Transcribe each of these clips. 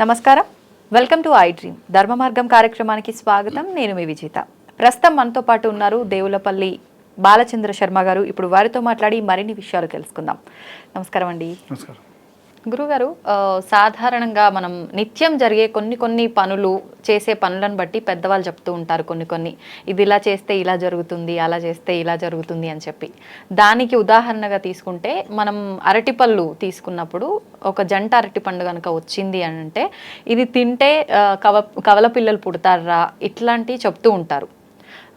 నమస్కారం. Welcome to I dream. Dharma Margam కార్యక్రమానికి స్వాగతం. నేను మీ విజేత. ప్రస్తుతం మనతో పాటు ఉన్నారు దేవులపల్లి బాలచంద్ర శర్మ గారు. ఇప్పుడు వారితో మాట్లాడి మరిన్ని విషయాలు తెలుసుకుందాం. నమస్కారం అండి. నమస్కారం. గురుగారు సాధారణంగా మనం నిత్యం జరిగే కొన్ని కొన్ని పనులు చేసే పనులను బట్టి పెద్దవాళ్ళు చెప్తూ ఉంటారు కొన్ని కొన్ని. ఇది ఇలా చేస్తే ఇలా జరుగుతుంది అలా చేస్తే ఇలా జరుగుతుంది అని చెప్పి. దానికి ఉదాహరణగా తీసుకుంటే మనం అరటిపళ్ళు తీసుకున్నప్పుడు ఒక జంట అరటిపండు కనుక వచ్చింది అని అంటే ఇది తింటే కవ కవల పిల్లలు పుడతారా? ఇట్లాంటివి చెప్తూ ఉంటారు.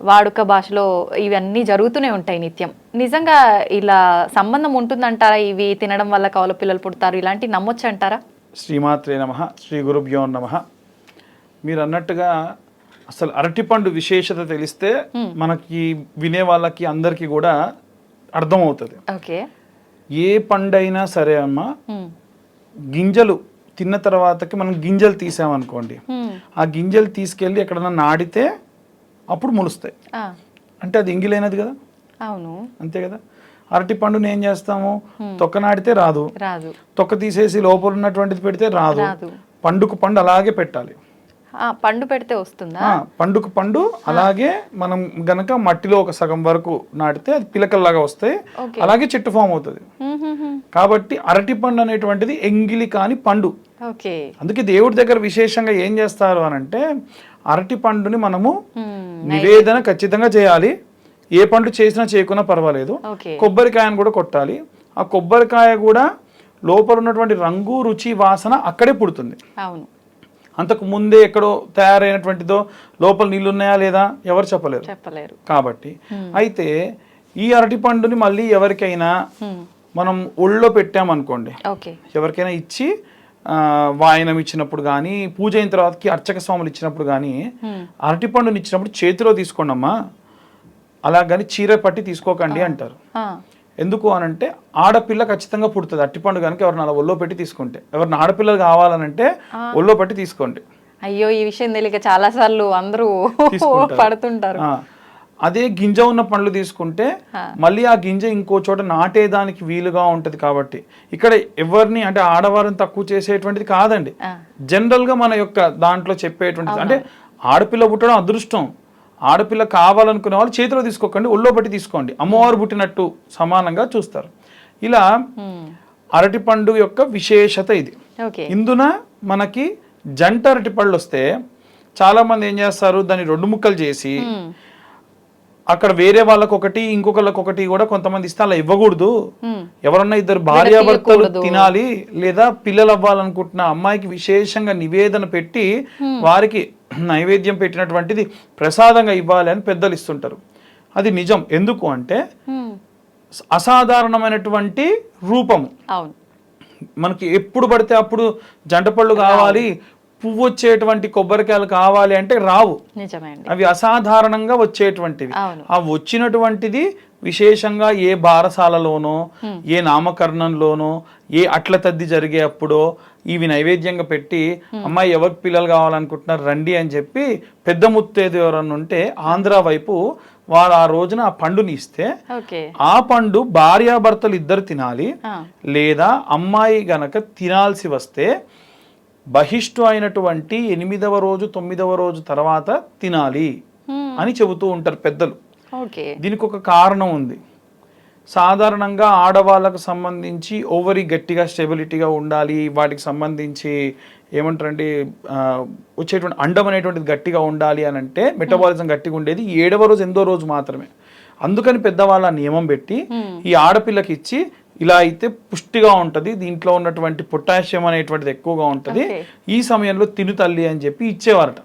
వాడుక భాషలో ఇవన్నీ జరుగుతూనే ఉంటాయి నిత్యం. నిజంగా ఇలా సంబంధం ఉంటుందంటారా? ఇవి తినడం వల్ల కవల పిల్లలు పుడతారు ఇలాంటి నమ్మొచ్చు అంటారా? శ్రీమాత్రే నమ శ్రీ గురుభ్యో నమ. మీరు అన్నట్టుగా అసలు అరటిపండు విశేషత తెలిస్తే మనకి వినే వాళ్ళకి అందరికీ కూడా అర్థమవుతుంది. ఓకే. ఏ పండైనా సరే అమ్మా గింజలు తిన్న తర్వాతకి మనం గింజలు తీసామనుకోండి. ఆ గింజలు తీసుకెళ్ళి ఎక్కడన్నా నాడితే అప్పుడు మొలుస్తాయి. అంటే అది ఎంగిలైనది కదా? అవును. అంతే కదా? అరటి పండుని ఏం చేస్తాము? తొక్క నాడితే రాదు. రాదు. తొక్క తీసేసి లోపల ఉన్నటువంటిది పెడితే రాదు. పండుకు పండు అలాగే పెట్టాలి. పండు పెడితే వస్తుందా? పండుకు పండు అలాగే మనం గనక మట్టిలో ఒక సగం వరకు నాటితే అది పిలకల్లాగా వస్తాయి. అలాగే చెట్టు ఫామ్ అవుతుంది. కాబట్టి అరటి పండు అనేటువంటిది ఎంగిలి కాని పండు. అందుకే దేవుడి దగ్గర విశేషంగా ఏం చేస్తారు అని అంటే అరటి పండుని మనము నివేదన ఖచ్చితంగా చేయాలి. ఏ పండు చేసినా చేయకున్నా పర్వాలేదు. కొబ్బరికాయను కూడా కొట్టాలి. ఆ కొబ్బరికాయ కూడా లోపల ఉన్నటువంటి రంగు రుచి వాసన అక్కడే పుడుతుంది. అవును. అంతకు ముందే ఎక్కడో తయారైనటువంటిదో లోపల నీళ్ళు ఉన్నాయా లేదా ఎవరు చెప్పలేరు. చెప్పలేరు. కాబట్టి అయితే ఈ అరటి పండుని మళ్ళీ ఎవరికైనా. మనం ఒళ్ళో పెట్టామనుకోండి. ఎవరికైనా ఇచ్చి వాయనం ఇచ్చినప్పుడు కానీ పూజ అయిన తర్వాతకి అర్చక స్వాములు ఇచ్చినప్పుడు కానీ మ్మ్. అరటి పండుని ఇచ్చినప్పుడు చేతిలో తీసుకోండి అమ్మా అలా కానీ చీర పట్టి తీసుకోకండి అంటారు. ఎందుకు అనంటే ఆడపిల్ల ఖచ్చితంగా పుడుతుంది. అట్టిపండు కనుక ఎవరిని అలా ఒళ్ళో పెట్టి తీసుకుంటే ఎవరిని ఆడపిల్లలు కావాలనంటే ఒళ్ళో పెట్టి తీసుకోండి. అయ్యో ఈ విషయం తెలియక చాలా సార్లు అందరూ. పడుతుంటారు. అదే గింజ ఉన్న పండ్లు తీసుకుంటే. మళ్ళీ ఆ గింజ ఇంకో చోట నాటేదానికి వీలుగా ఉంటది కాబట్టి. ఇక్కడ ఎవరిని అంటే ఆడవారిని తక్కువ చేసేటువంటిది కాదండి. జనరల్గా మన యొక్క దాంట్లో చెప్పేటువంటిది. అంటే ఆడపిల్ల పుట్టడం అదృష్టం. ఆడపిల్ల కావాలనుకునే వాళ్ళు చేతిలో తీసుకోకండి ఒళ్ళో బట్టి తీసుకోండి. అమ్మవారు పుట్టినట్టు సమానంగా చూస్తారు. ఇలా. అరటి పండు యొక్క విశేషత ఇది. ఇందున మనకి జంట అరటి పళ్ళు వస్తే చాలా మంది ఏం చేస్తారు? దాన్ని రెండు ముక్కలు చేసి. అక్కడ వేరే వాళ్ళకి ఒకటి ఇంకొకళ్ళకి ఒకటి కూడా కొంతమంది ఇస్తే అలా ఇవ్వకూడదు. ఎవరన్నా ఇద్దరు భార్యాభర్తలు తినాలి లేదా పిల్లలు అవ్వాలనుకుంటున్న అమ్మాయికి విశేషంగా నివేదన పెట్టి వారికి నైవేద్యం పెట్టినటువంటిది ప్రసాదంగా ఇవ్వాలి అని పెద్దలు ఇస్తుంటారు. అది నిజం. ఎందుకు అంటే. అసాధారణమైనటువంటి రూపము. మనకి ఎప్పుడు పడితే అప్పుడు జంట పళ్ళు కావాలి పువ్వు వచ్చేటువంటి కొబ్బరికాయలు కావాలి అంటే రావు. అవి అసాధారణంగా వచ్చేటువంటివి. ఆ వచ్చినటువంటిది విశేషంగా ఏ బారసాలలోనో ఏ నామకరణంలోనో ఏ అట్ల తద్ది జరిగే అప్పుడో ఇవి నైవేద్యంగా పెట్టి అమ్మాయి ఎవరికి పిల్లలు కావాలనుకుంటున్నారు రండి అని చెప్పి పెద్ద ముత్తేది ఎవరన్నా ఉంటే ఆంధ్ర వైపు వారు ఆ రోజున ఆ పండుని ఇస్తే ఆ పండు భార్యాభర్తలు ఇద్దరు తినాలి. లేదా అమ్మాయి గనక తినాల్సి వస్తే బహిష్టు అయినటువంటి ఎనిమిదవ రోజు తొమ్మిదవ రోజు తర్వాత తినాలి మ్మ్. అని చెబుతూ ఉంటారు పెద్దలు. దీనికి ఒక కారణం ఉంది. సాధారణంగా ఆడవాళ్ళకు సంబంధించి ఓవరీ గట్టిగా స్టెబిలిటీగా ఉండాలి వాటికి సంబంధించి ఏమంటారంటే ఆ, వచ్చేటువంటి అండం అనేటువంటిది గట్టిగా ఉండాలి అని అంటే మెటబాలిజం గట్టిగా ఉండేది ఏడవ రోజు ఎనిమిదో రోజు మాత్రమే. అందుకని పెద్దవాళ్ళ నియమం పెట్టి ఈ ఆడపిల్లకి ఇచ్చి ఇలా అయితే పుష్టిగా ఉంటది దీంట్లో ఉన్నటువంటి పొటాషియం అనేటువంటిది ఎక్కువగా ఉంటది. ఈ సమయంలో తిను తల్లి అని చెప్పి ఇచ్చేవారట.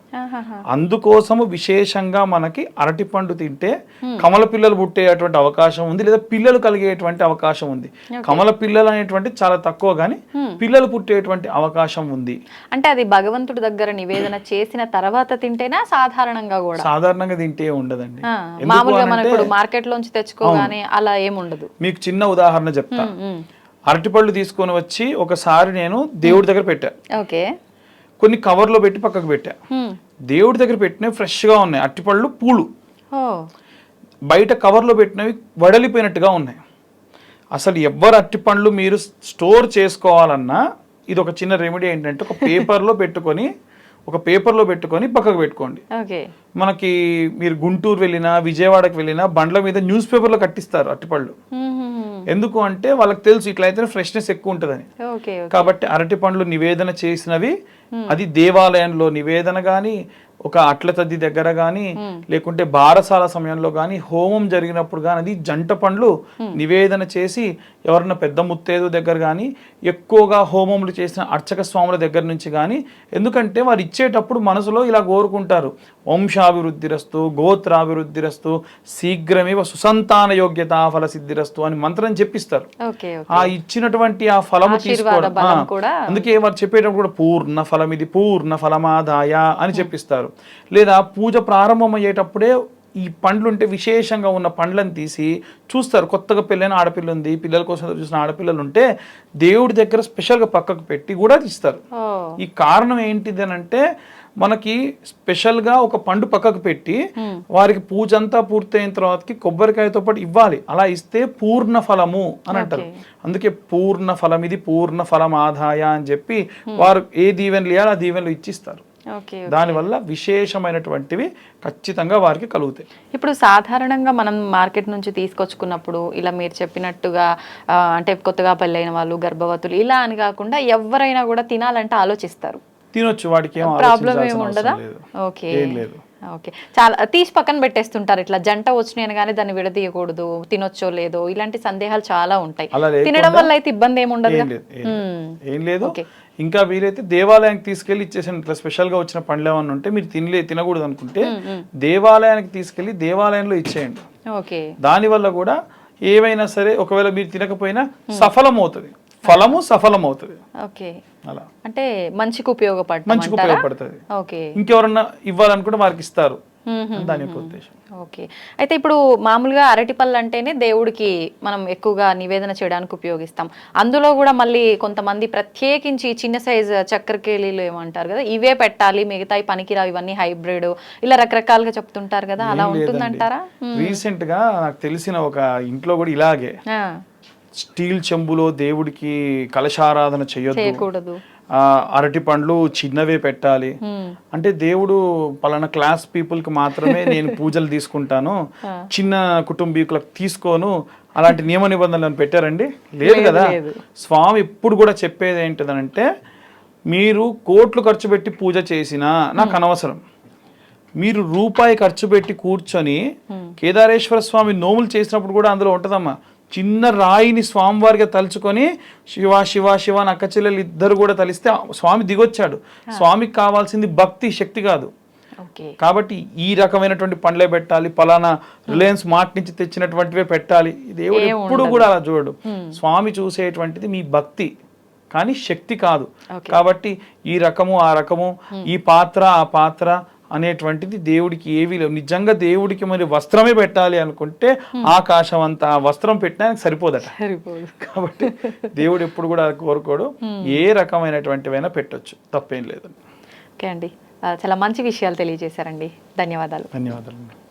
అందుకోసము విశేషంగా మనకి అరటిపండు తింటే కమల పిల్లలు పుట్టేటువంటి అవకాశం ఉంది లేదా పిల్లలు కలిగేటువంటి అవకాశం ఉంది. కమల పిల్లలు అనేటువంటి చాలా తక్కువ కానీ పిల్లలు పుట్టేటువంటి అవకాశం ఉంది. అంటే అది భగవంతుడి దగ్గర నివేదన చేసిన తర్వాత తింటేనా సాధారణంగా కూడా? సాధారణంగా తింటే ఉండదండి. మామూలుగా మనం అనంటే ఇప్పుడు మార్కెట్ లోంచి తెచ్చుకోగానే అలా ఏముండదు. మీకు చిన్న ఉదాహరణ చెప్తా. అరటిపళ్ళు తీసుకొని వచ్చి ఒకసారి నేను దేవుడి దగ్గర పెట్టా. ఓకే. కొన్ని కవర్లో పెట్టి పక్కకు పెట్టా. దేవుడి దగ్గర పెట్టినవి ఫ్రెష్గా ఉన్నాయి. అరటిపళ్ళు పూలు. బయట కవర్లో పెట్టినవి వడలిపోయినట్టుగా ఉన్నాయి. అసలు ఎవ్వరు అరటి పండ్లు మీరు స్టోర్ చేసుకోవాలన్నా ఇది ఒక చిన్న రెమెడీ ఏంటంటే ఒక పేపర్లో పెట్టుకొని ఒక పేపర్లో పెట్టుకొని పక్కకు పెట్టుకోండి. మనకి మీరు గుంటూరు వెళ్ళినా విజయవాడకి వెళ్ళినా బండ్ల మీద న్యూస్ పేపర్లో కట్టిస్తారు అట్టిపళ్ళు ఎందుకు అంటే వాళ్ళకి తెలుసు ఇట్లా అయితే ఫ్రెష్నెస్ ఎక్కువ ఉంటుందని. కాబట్టి అరటి పండ్లు నివేదన చేసినవి అది దేవాలయంలో నివేదన కానీ ఒక అట్ల తద్ది దగ్గర కానీ లేకుంటే బారసాల సమయంలో కానీ హోమం జరిగినప్పుడు కానీ అది జంట పండ్లు నివేదన చేసి ఎవరన్నా పెద్ద ముత్తేదు దగ్గర కానీ ఎక్కువగా హోమములు చేసిన అర్చక స్వాముల దగ్గర నుంచి కానీ ఎందుకంటే వారు ఇచ్చేటప్పుడు మనసులో ఇలా కోరుకుంటారు. వంశాభివృద్ధిరస్తు గోత్రాభివృద్ధిరస్తు శీఘ్రమేవ సుసంతాన యోగ్యత ఫల సిద్ధిరస్తు అని మంత్రం చెప్పిస్తారు. ఆ ఇచ్చినటువంటి ఆ ఫలము తీసుకోవడం అందుకే వారు చెప్పేటప్పుడు కూడా పూర్ణ ఫలం ఇది పూర్ణ ఫలమాదాయ అని చెప్పిస్తారు. లేదా పూజ ప్రారంభమయ్యేటప్పుడే ఈ పండ్లు ఉంటే విశేషంగా ఉన్న పండ్లను తీసి చూస్తారు. కొత్తగా పెళ్ళైన ఆడపిల్ల ఉంది పిల్లల కోసం చూసిన ఆడపిల్లలు ఉంటే దేవుడి దగ్గర స్పెషల్గా పక్కకు పెట్టి కూడా తీస్తారు. ఈ కారణం ఏంటిది అని అంటే మనకి స్పెషల్గా ఒక పండు పక్కకు పెట్టి వారికి పూజ అంతా పూర్తయిన తర్వాతకి కొబ్బరికాయతో పాటు ఇవ్వాలి. అలా ఇస్తే పూర్ణ ఫలము అని అంటారు. అందుకే పూర్ణ ఫలం ఇది పూర్ణ ఫలం ఆదాయ అని చెప్పి వారు ఏ దీవెనలు ఇవ్వాలి ఆ దీవెనలు ఇచ్చిస్తారు. దానివల్ల విశేషమైనటువంటివి ఖచ్చితంగా వారికి కలుగుతాయి. ఇప్పుడు సాధారణంగా మనం మార్కెట్ నుంచి తీసుకొచ్చుకున్నప్పుడు ఇలా మీరు చెప్పినట్టుగా అంటే కొత్తగా పెళ్ళైన వాళ్ళు గర్భవతులు ఇలా అని కాకుండా ఎవరైనా కూడా తినాలంటే ఆలోచిస్తారు. తినొచ్చు వాడికి ఏం ప్రాబ్లం ఏమి ఉండదా? ఓకే. ఏం లేదు. ఓకే. చాలా తీసి పక్కన పెట్టేస్తుంటారు. ఇట్లా జంట వచ్చినాయి అనగానే దాన్ని విడదీయకూడదు తినొచ్చో లేదో ఇలాంటి సందేహాలు చాలా ఉంటాయి. తినడం వల్ల అయితే ఇబ్బంది ఏమి ఉండదు ఏం లేదు. ఇంకా వీలైతే దేవాలయానికి తీసుకెళ్ళి ఇచ్చేసాను ఇట్లా స్పెషల్గా వచ్చిన పండ్లు ఏమన్నా ఉంటే మీరు తినలే తినకూడదు అనుకుంటే దేవాలయానికి తీసుకెళ్ళి దేవాలయంలో ఇచ్చేయండి. ఓకే. దానివల్ల కూడా ఏవైనా సరే ఒకవేళ మీరు తినకపోయినా సఫలం అవుతుంది ఫలము సఫలం అవుతుంది ఓకే. అలా. అంటే మంచికి ఉపయోగపడటం మంచిగా అంటారా? ఉపయోగపడుతుంది. ఓకే. ఇంకెవరన్నా ఇవ్వాలనుకుంటే వారికి ఇస్తారు. దాని యొక్క ఉద్దేశం. ఓకే. అయితే ఇప్పుడు మామూలుగా అరటిపళ్ళు అంటేనే దేవుడికి మనం ఎక్కువగా నివేదన చేయడానికి ఉపయోగిస్తాం. అందులో కూడా మళ్ళీ కొంతమంది ప్రత్యేకించి చిన్న సైజ్ చక్కెరకేళీలు ఏమంటారు కదా? ఇవే పెట్టాలి మిగతాయి పనికిరావు ఇవన్నీ హైబ్రిడ్ ఇలా రకరకాలుగా చెప్తుంటారు కదా? అలా ఉంటుందంటారా? రీసెంట్గా నాకు తెలిసిన ఒక ఇంట్లో కూడా ఇలాగే. స్టీల్ చెంబులో దేవుడికి కలశారాధన చేయొద్దు. అరటి పండ్లు చిన్నవే పెట్టాలి. అంటే దేవుడు పలానా క్లాస్ పీపుల్కి మాత్రమే నేను పూజలు తీసుకుంటాను. చిన్న కుటుంబీకులకు తీసుకోను. అలాంటి నియమ నిబంధనలను పెట్టారండి? లేదు కదా. స్వామి ఎప్పుడు కూడా చెప్పేది ఏంటిదనంటే మీరు కోట్లు ఖర్చు పెట్టి పూజ చేసినా నాకు అనవసరం. మీరు రూపాయి ఖర్చు పెట్టి కూర్చొని కేదారేశ్వర స్వామి నోములు చేసినప్పుడు కూడా అందులో ఉంటుందమ్మా. చిన్న రాయిని స్వామివారిగా తలుచుకొని శివ శివ శివ అని అక్క చెల్లెలు ఇద్దరు కూడా తలిస్తే స్వామి దిగొచ్చాడు. స్వామికి కావాల్సింది భక్తి శక్తి కాదు. కాబట్టి ఈ రకమైనటువంటి పండ్లే పెట్టాలి పలానా రిలయన్స్ మార్ట్ నుంచి తెచ్చినటువంటివే పెట్టాలి. దేవుడు ఎప్పుడు కూడా అలా చూడడు. స్వామి చూసేటువంటిది మీ భక్తి కానీ శక్తి కాదు. కాబట్టి ఈ రకము ఆ రకము ఈ పాత్ర ఆ పాత్ర అనేటువంటిది దేవుడికి ఏవి లేవు నిజంగా దేవుడికి మరి వస్త్రమే పెట్టాలి అనుకుంటే ఆకాశం అంతా ఆ వస్త్రం పెట్టడానికి సరిపోదట. సరిపోదు. కాబట్టి దేవుడు ఎప్పుడు కూడా కోరుకోడు. ఏ రకమైనటువంటివైనా పెట్టొచ్చు. తప్పేం లేదు ఓకే అండి. చాలా మంచి విషయాలు తెలియజేశారండి. ధన్యవాదాలు. ధన్యవాదాలు